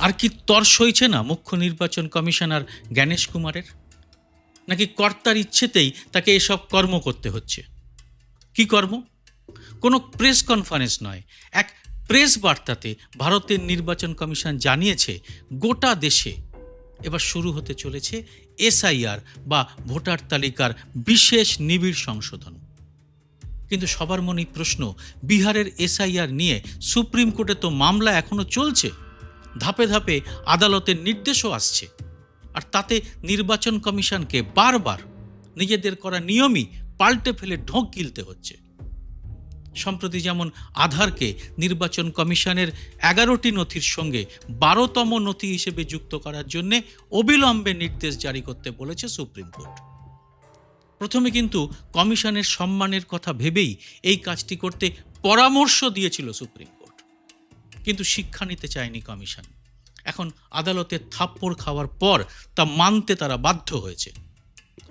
আর কি তর সইছে না মুখ্য নির্বাচন কমিশনার জ্ঞানেশ কুমারের? নাকি কর্তার ইচ্ছেতেই তাকে এসব কর্ম করতে হচ্ছে? কি কর্ম? কোনো প্রেস কনফারেন্স নয়, এক প্রেস বার্তাতে ভারতের নির্বাচন কমিশন জানিয়েছে গোটা দেশে এবার শুরু হতে চলেছে এসআইআর বা ভোটার তালিকার বিশেষ নিবিড় সংশোধন। কিন্তু সবার মনেই প্রশ্ন, বিহারের এসআইআর নিয়ে সুপ্রিম কোর্টে তো মামলা এখনও চলছে? ধাপে ধাপে আদালতের নির্দেশও আসছে। আর তাতে নির্বাচন কমিশনকে বারবার নিজেদের করা নিয়মই পাল্টে ফেলে ঢোঁক গিলতে হচ্ছে। সম্প্রতি যেমন আধারকে নির্বাচন কমিশনের এগারোটি নথির সঙ্গে বারোতম নথি হিসেবে যুক্ত করার জন্যে অবিলম্বে নির্দেশ জারি করতে বলেছে সুপ্রিম কোর্ট। প্রথমে কিন্তু কমিশনের সম্মানের কথা ভেবেই এই কাজটি করতে পরামর্শ দিয়েছিল সুপ্রিম কিন্তু শিক্ষা নিতে চায়নি কমিশন। এখন আদালতের থাপ্পড় খাওয়ার পর তা মানতে তারা বাধ্য হয়েছে।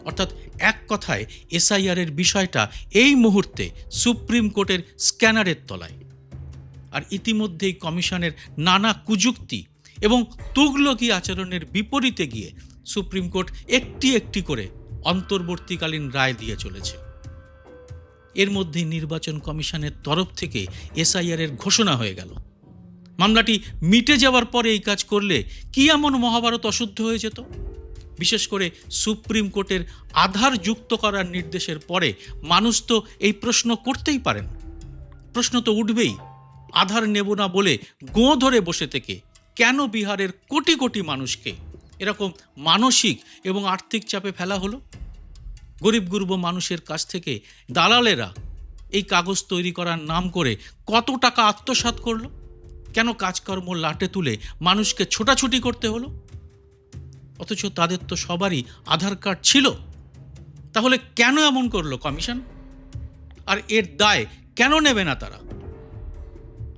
অর্থাৎ এক কথায় এসআইআর এর বিষয়টা এই মুহূর্তে সুপ্রিম কোর্টের স্ক্যানারের তলায়। আর ইতিমধ্যেই কমিশনের নানা কুযুক্তি এবং তুগলকি আচরণের বিপরীতে গিয়ে সুপ্রিম কোর্ট একটি একটি করে অন্তর্বর্তীকালীন রায় দিয়ে চলেছে। এর মধ্যে নির্বাচন কমিশনের তরফ থেকে এসআইআর এর ঘোষণা হয়ে গেল। মামলাটি মিটে যাওয়ার পরে এই কাজ করলে কি এমন মহাভারত অশুদ্ধ হয়ে যেত? বিশেষ করে সুপ্রিম কোর্টের আধার যুক্ত করার নির্দেশের পরে মানুষ তো এই প্রশ্ন করতেই পারেন। প্রশ্ন তো উঠবেই, আধার নেব না বলে গোঁ ধরে বসে থেকে কেন বিহারের কোটি কোটি মানুষকে এরকম মানসিক এবং আর্থিক চাপে ফেলা হলো? গরিব গুরব মানুষের কাছ থেকে দালালেরা এই কাগজ তৈরি করার নাম করে কত টাকা আত্মসাৎ করল? কেন কাজকর্ম লাটে তুলে মানুষকে ছোটাছুটি করতে হলো? অথচ তাদের তো সবারই আধার কার্ড ছিল। তাহলে কেন এমন করল কমিশন? আর এর দায় কেন নেবে না তারা?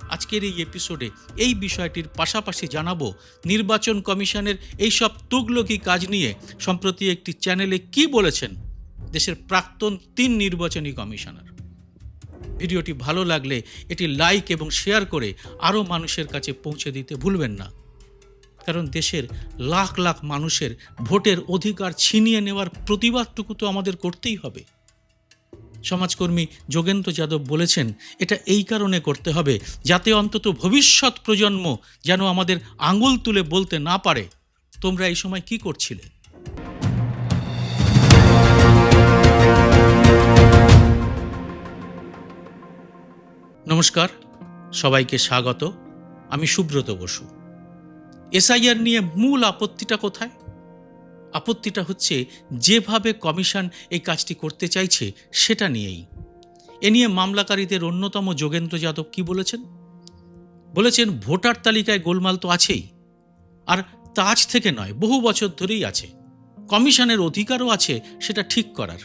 আজকের এই এপিসোডে এই বিষয়টির পাশাপাশি জানাব, নির্বাচন কমিশনের এই সব তুগলকি কাজ নিয়ে সম্প্রতি একটি চ্যানেলে কি বলেছেন দেশের প্রাক্তন তিন নির্বাচনী কমিশনার। ভিডিওটি ভালো লাগলে এটি লাইক এবং শেয়ার করে আরও মানুষের কাছে পৌঁছে দিতে ভুলবেন না। কারণ দেশের লাখ লাখ মানুষের ভোটের অধিকার ছিনিয়ে নেওয়ার প্রতিবাদটুকু তো আমাদের করতেই হবে। সমাজকর্মী যোগেন্দ্র যাদব বলেছেন, এটা এই কারণে করতে হবে যাতে অন্তত ভবিষ্যৎ প্রজন্ম যেন আমাদের আঙুল তুলে বলতে না পারে। তোমরা এই সময় কি করছিলে? নমস্কার, সবাইকে স্বাগত। আমি সুব্রত বসু। এসআইআর নিয়ে মূল আপত্তিটা কোথায়? আপত্তিটা হচ্ছে যেভাবে কমিশন এই কাজটি করতে চাইছে সেটা নিয়েই। এ নিয়ে মামলাকারীদের অন্যতম যোগেন্দ্র যাদব কি বলেছেন? বলেছেন, ভোটার তালিকায় গোলমাল তো আছেই। আর তা আজ থেকে নয়, বহু বছর ধরেই আছে। কমিশনের অধিকারও আছে সেটা ঠিক করার।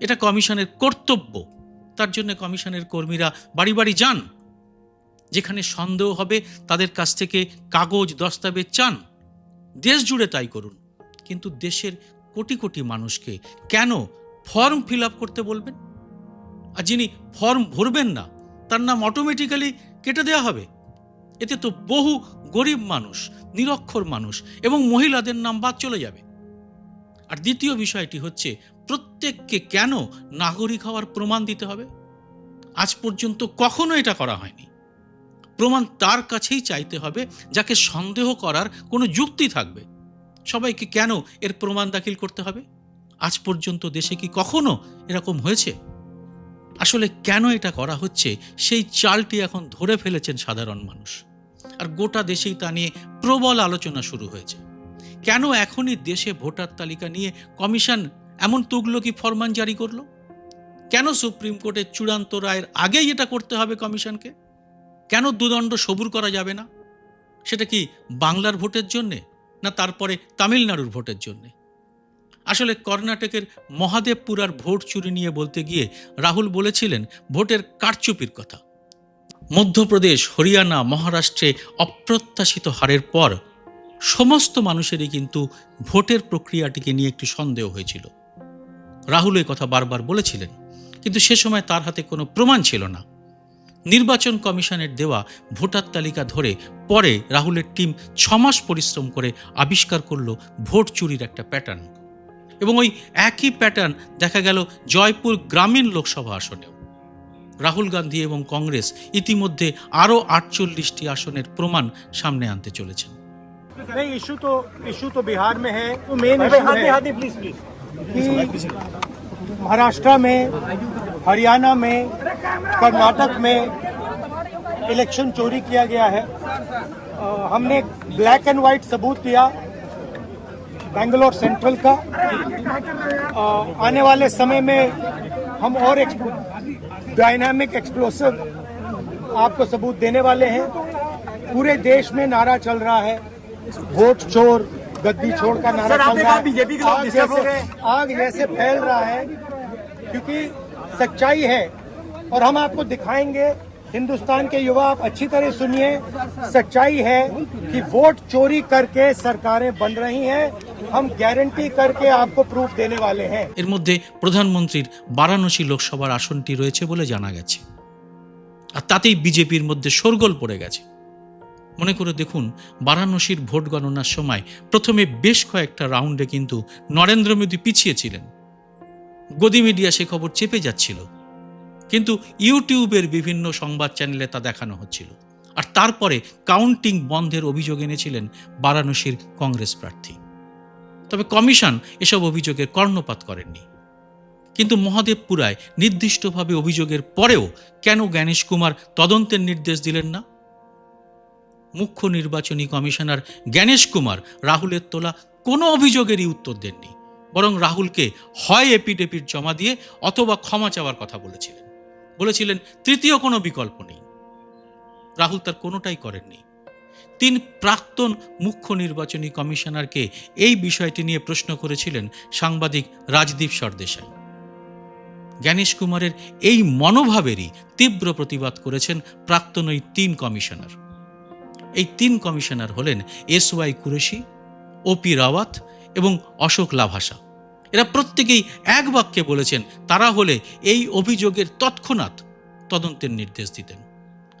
এটা কমিশনের কর্তব্য। তার জন্য কমিশনের কর্মীরা বাড়ি বাড়ি যান। যেখানে সন্দেহ হবে তাদের কাছ থেকে কাগজ, দস্তাবেজ চান। দেশ জুড়ে তাই করুন। কিন্তু দেশের কোটি কোটি মানুষকে কেন ফর্ম ফিল আপ করতে বলবেন? আর যিনি ফর্ম ভরবেন না, তার নাম অটোমেটিক্যালি কেটে দেওয়া হবে। এতে তো বহু গরিব মানুষ, নিরক্ষর মানুষ এবং মহিলাদের নাম বাদ চলে যাবে। আর দ্বিতীয় বিষয়টি হচ্ছে প্রত্যেককে কেন নাগরিক হওয়ার প্রমাণ দিতে হবে? আজ পর্যন্ত কখনো এটা করা হয়নি। প্রমাণ তার কাছেই চাইতে হবে, যাকে সন্দেহ করার কোনো যুক্তি থাকবে। সবাইকে কেন এর প্রমাণ দাখিল করতে হবে? আজ পর্যন্ত দেশে কি কখনো এরকম হয়েছে? আসলে কেন এটা করা হচ্ছে, সেই চালটি এখন ধরে ফেলেছেন সাধারণ মানুষ। আর গোটা দেশেই তা নিয়ে প্রবল আলোচনা শুরু হয়েছে। কেন এখনই দেশে ভোটার তালিকা নিয়ে কমিশন এমন তুগলকি ফরমান জারি করল? কেন সুপ্রিম কোর্টের চূড়ান্ত রায়ের আগেই এটা করতে হবে কমিশনকে? কেন দুদণ্ড সবুর করা যাবে না? সেটা কি বাংলার ভোটের জন্যে না তারপরে তামিলনাড়ুর ভোটের জন্যে? আসলে কর্ণাটকের মহাদেবপুরার ভোট চুরি নিয়ে বলতে গিয়ে রাহুল বলেছিলেন ভোটের কারচুপির কথা। মধ্যপ্রদেশ, হরিয়ানা, মহারাষ্ট্রে অপ্রত্যাশিত হারের পর সমস্ত মানুষেরই কিন্তু ভোটের প্রক্রিয়াটিকে নিয়ে একটি সন্দেহ হয়েছিল। রাহুল এই কথা বারবার বলেছিলেন কিন্তু সে সময় তার হাতে কোনো প্রমাণ ছিল না নির্বাচন কমিশনের দেওয়া ভোটার তালিকা ধরে পরে রাহুলের টিম ছমাস পরিশ্রম করে আবিষ্কার করলো ভোট চুরির একটা প্যাটার্ন এবং ওই একই প্যাটার্ন দেখা গেল জয়পুর গ্রামীণ লোকসভা আসনেও রাহুল গান্ধী এবং কংগ্রেস ইতিমধ্যে আরও আটচল্লিশটি আসনের প্রমাণ সামনে আনতে চলেছেন नहीं इशू तो इशू तो बिहार में है तो मेन इशू है प्लीज प्लीज कि महाराष्ट्र में, हरियाणा में, कर्नाटक में इलेक्शन चोरी किया गया है। हमने ब्लैक एंड व्हाइट सबूत दिया, बेंगलोर सेंट्रल का। आने वाले समय में हम और डायनामिक एक्सप्लोसिव आपको सबूत देने वाले हैं। पूरे देश में नारा चल रहा है वोट चोर गद्दी छोड़ का नारा सर, चल आपने रहा कहा है बीजेपी के लोग आग disturb हो जैसे- रहे हैं। आग जैसे फैल रहा है क्योंकि सच्चाई है और हम आपको दिखाएंगे हिंदुस्तान के युवा आप अच्छी तरह सुनिए सच्चाई है कि वोट चोरी करके सरकारें बन रही हैं हम गारंटी करके आपको प्रूफ देने वाले हैं এর মধ্যে প্রধানমন্ত্রীর বারাণসী লোকসভার আসনটি রয়েছে বলে জানা গেছে আর তাতেই বিজেপির মধ্যে শোরগোল পড়ে গেছে মনে করে দেখুন, বারাণসীর ভোট গণনার সময় প্রথমে বেশ কয়েকটা রাউন্ডে কিন্তু নরেন্দ্র মোদী পিছিয়েছিলেন গদি মিডিয়া সে খবর চেপে যাচ্ছিল। কিন্তু ইউটিউবের বিভিন্ন সংবাদ চ্যানেলে তা দেখানো হচ্ছিল। আর তারপরে কাউন্টিং বন্ধের অভিযোগ এনেছিলেন বারাণসীর কংগ্রেস প্রার্থী। তবে কমিশন এসব অভিযোগের কর্ণপাত করেননি। কিন্তু মহাদেবপুরায় নির্দিষ্টভাবে অভিযোগের পরেও কেন জ্ঞানেশ কুমার তদন্তের নির্দেশ দিলেন না? মুখ্য নির্বাচনী কমিশনার জ্ঞানেশ কুমার রাহুলের তোলা কোনো অভিযোগেরই উত্তর দেননি, বরং রাহুলকে হয় এপিডেপিট জমা দিয়ে অথবা ক্ষমা চাওয়ার কথা বলেছিলেন। বলেছিলেন, তৃতীয় কোনো বিকল্প নেই। রাহুল তার কোনোটাই করেননি। তিন প্রাক্তন মুখ্য নির্বাচনী কমিশনারকে এই বিষয়টি নিয়ে প্রশ্ন করেছিলেন সাংবাদিক রাজদীপ সরদেশাই। জ্ঞানেশ কুমারের এই মনোভাবেরই তীব্র প্রতিবাদ করেছেন প্রাক্তন ওই তিন কমিশনার। এই তিন কমিশনার হলেন S Y Qureshi, OP Rawat এবং অশোক লাভাসা। এরা প্রত্যেকেই এক বাক্যে বলেছেন, তারা হলে এই অভিযোগের তৎক্ষণাৎ তদন্তের নির্দেশ দিতেন।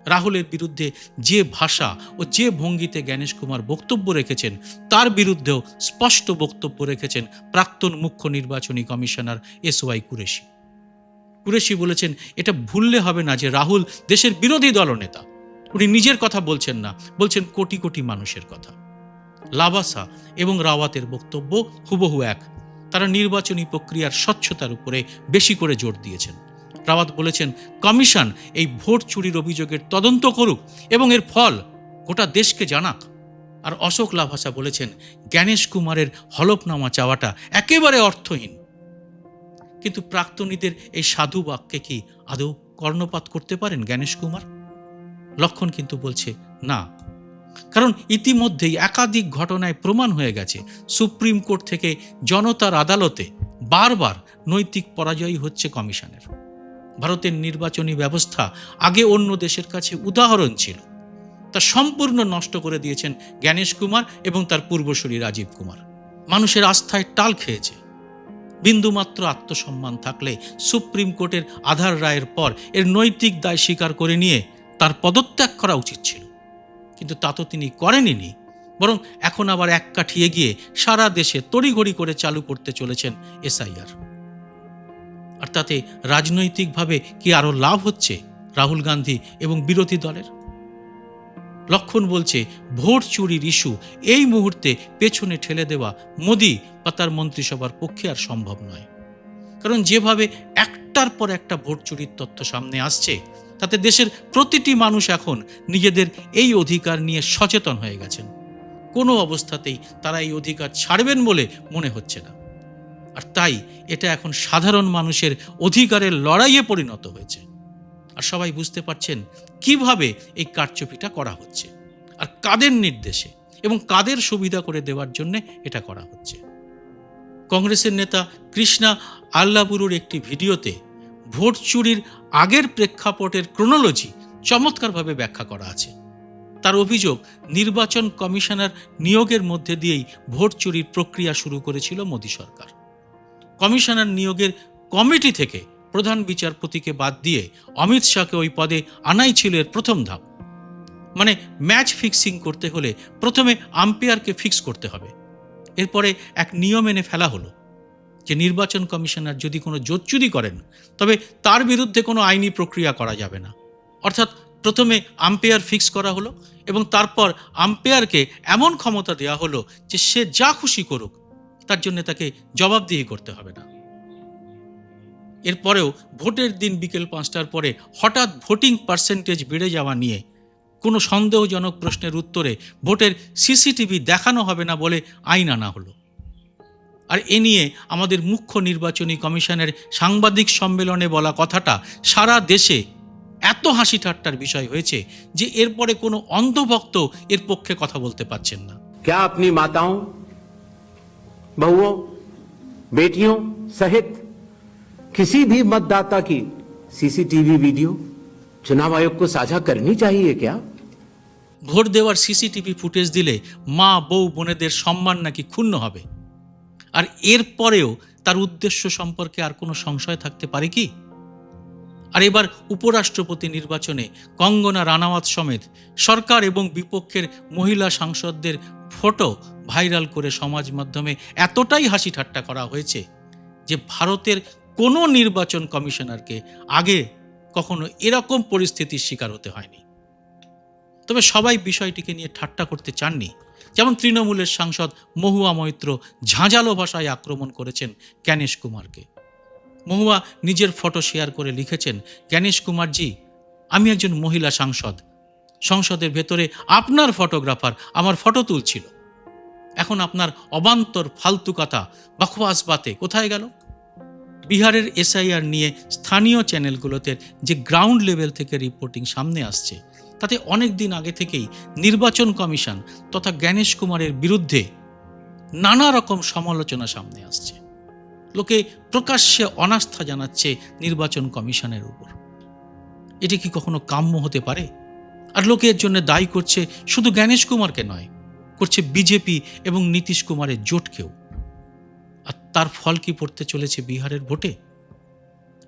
রাহুলের বিরুদ্ধে যে ভাষা ও যে ভঙ্গিতে জ্ঞানেশ কুমার বক্তব্য রেখেছেন, তার বিরুদ্ধেও স্পষ্ট বক্তব্য রেখেছেন প্রাক্তন মুখ্য নির্বাচনী commissioner S Y Qureshi. Qureshi বলেছেন, এটা ভুললে হবে না যে রাহুল দেশের বিরোধী দলনেতা। উনি নিজের কথা বলছেন না, বলছেন কোটি কোটি মানুষের কথা। লাবাসা এবং রাওয়াতের বক্তব্য হুবহু এক। তারা নির্বাচনী প্রক্রিয়ার স্বচ্ছতার উপরে বেশি করে জোর দিয়েছেন। রাওয়াত বলেছেন, কমিশন এই ভোট চুরির অভিযোগের তদন্ত করুক এবং এর ফল গোটা দেশকে জানাক। আর অশোক লাভাসা বলেছেন, জ্ঞানেশ কুমারের হলফনামা চাওয়াটা একেবারে অর্থহীন। কিন্তু প্রাক্তনীদের এই সাধু বাক্যে কি আদৌ কর্ণপাত করতে পারেন জ্ঞানেশ কুমার? লক্ষণ কিন্তু বলছে না। কারণ ইতিমধ্যেই একাধিক ঘটনায় প্রমাণ হয়ে গেছে, সুপ্রিম কোর্ট থেকে জনতার আদালতে বারবার নৈতিক পরাজয়ী হচ্ছে কমিশনের। ভারতের নির্বাচনী ব্যবস্থা আগে অন্য দেশের কাছে উদাহরণ ছিল। তা সম্পূর্ণ নষ্ট করে দিয়েছেন জ্ঞানেশ কুমার এবং তার পূর্বসূরি রাজীব কুমার। মানুষের আস্থায় টাল খেয়েছে। বিন্দুমাত্র আত্মসম্মান থাকলে সুপ্রিম কোর্টের আধার রায়ের পর এর নৈতিক দায় স্বীকার করে নিয়ে পদত্যাগ করা উচিত ছিল। কিন্তু তা তো তিনি করেননি বরং এখন আবার এক কাঠিয়ে গিয়ে সারা দেশে তড়িঘড়ি করে চালু করতে চলেছেন এসআইআর। আর তাতে রাজনৈতিকভাবে কি আরও লাভ হচ্ছে রাহুল গান্ধী এবং বিরোধী দলের? লক্ষণ বলছে, ভোট চুরির ইস্যু এই মুহূর্তে পেছনে ঠেলে দেওয়া মোদি বা তার মন্ত্রিসভার পক্ষে আর সম্ভব নয়। কারণ যেভাবে একটার পর একটা ভোট চুরির তথ্য সামনে আসছে তাতে দেশের প্রতিটি মানুষ এখন নিজেদের এই অধিকার নিয়ে সচেতন হয়ে গেছেন। কোনো অবস্থাতেই তারা এই অধিকার ছাড়বেন বলে মনে হচ্ছে না। আর তাই এটা এখন সাধারণ মানুষের অধিকারের লড়াইয়ে পরিণত হয়েছে। আর সবাই বুঝতে পারছেন কীভাবে এই কারচুপিটা করা হচ্ছে আর কাদের নির্দেশে এবং কাদের সুবিধা করে দেওয়ার জন্য এটা করা হচ্ছে। কংগ্রেসের নেতা কৃষ্ণা আল্লাপুরুর একটি ভিডিওতে ভোট চুরির আগের প্রেক্ষাপটের ক্রোনোলজি চমৎকারভাবে ব্যাখ্যা করা আছে। তার অভিযোগ, নির্বাচন কমিশনার নিয়োগের মধ্যে দিয়েই ভোট চুরির প্রক্রিয়া শুরু করেছিল মোদী সরকার। কমিশনার নিয়োগের কমিটি থেকে প্রধান বিচারপতিকে বাদ দিয়ে অমিত শাহকে ওই পদে আনাই ছিল এর প্রথম ধাপ। মানে ম্যাচ ফিক্সিং করতে হলে প্রথমে আম্পায়ারকে ফিক্স করতে হবে। এরপরে এক নিয়ম এনে ফেলা হলো। যে নির্বাচন কমিশনার যদি কোনো জোচ্চুরি করেন, তবে তার বিরুদ্ধে কোনো আইনি প্রক্রিয়া করা যাবে না। অর্থাৎ প্রথমে আম্পায়ার ফিক্স করা হলো এবং তারপর আম্পায়ারকে এমন ক্ষমতা দেওয়া হলো যে সে যা খুশি করুক, তার জন্য তাকে জবাবদিহি করতে হবে না। এরপরেও ভোটের দিন বিকেল পাঁচটার পরে হঠাৎ ভোটিং পার্সেন্টেজ বেড়ে যাওয়া নিয়ে কোনো সন্দেহজনক প্রশ্নের উত্তরে ভোটের সিসিটিভি দেখানো হবে না বলে আইন আনা হলো। আর এ নিয়ে আমাদের মুখ্য নির্বাচনী কমিশনের সাংবাদিক সম্মেলনে বলা কথাটা সারা দেশে এত হাসি ঠাট্টার বিষয় হয়েছে যে এরপরে কোনো অন্ধভক্ত এর পক্ষে কথা বলতে পারছেন না क्या अपनी माताओं बहुओं बेटियों सहित किसी भी मतदाता की सीसीटीवी वीडियो चुनाव आयोग को साझा करनी चाहिए क्या ভোট দেওয়ার সিসিটিভি ফুটেজ দিলে মা বউ বোনেদের সম্মান নাকি ক্ষুণ্ণ হবে আর এরপরেও তার উদ্দেশ্য সম্পর্কে আর কোনো সংশয় থাকতে পারে কি? আর এবার উপরাষ্ট্রপতি নির্বাচনে কঙ্গনা রানাওয়াত সমেত সরকার এবং বিপক্ষের মহিলা সাংসদদের ফটো ভাইরাল করে সমাজ মাধ্যমে এতটাই হাসি ঠাট্টা করা হয়েছে যে ভারতের কোনো নির্বাচন কমিশনারকে আগে কখনো এরকম পরিস্থিতির শিকার হতে হয়নি। তবে সবাই বিষয়টিকে নিয়ে ঠাট্টা করতে চাননি। যেমন তৃণমূলের সাংসদ মহুয়া মৈত্র ঝাঁঝালো ভাষায় আক্রমণ করেছেন জ্ঞানেশ কুমারকে। মহুয়া নিজের ফটো শেয়ার করে লিখেছেন, জ্ঞানেশ কুমারজি, আমি একজন মহিলা সাংসদ। সংসদের ভেতরে আপনার ফটোগ্রাফার আমার ফটো তুলছিল। এখন আপনার অবান্তর ফালতু কথা বকবাস বাতে কোথায় গেল? বিহারের এসআইআর নিয়ে স্থানীয় চ্যানেলগুলোতে যে গ্রাউন্ড লেভেল থেকে রিপোর্টিং সামনে আসছে তাতে অনেক দিন আগে থেকেই নির্বাচন কমিশন তথা জ্ঞানেশ কুমারের বিরুদ্ধে নানা রকম সমালোচনা সামনে আসছে। লোকে প্রকাশ্যে অনাস্থা জানাচ্ছে নির্বাচন কমিশনের উপর। এটি কি কখনো কাম্য হতে পারে? আর লোকে এর জন্য দায়ী করছে শুধু জ্ঞানেশ কুমারকে নয়, করছে বিজেপি এবং নীতিশ কুমারের জোটকেও। আর তার ফল কি পড়তে চলেছে বিহারের ভোটে?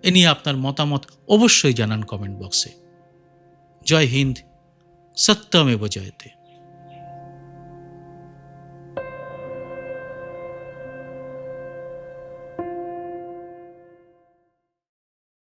এ নিয়ে আপনার মতামত অবশ্যই জানান কমেন্ট বক্সে। जय हिंद सत्ता में बजाय थे।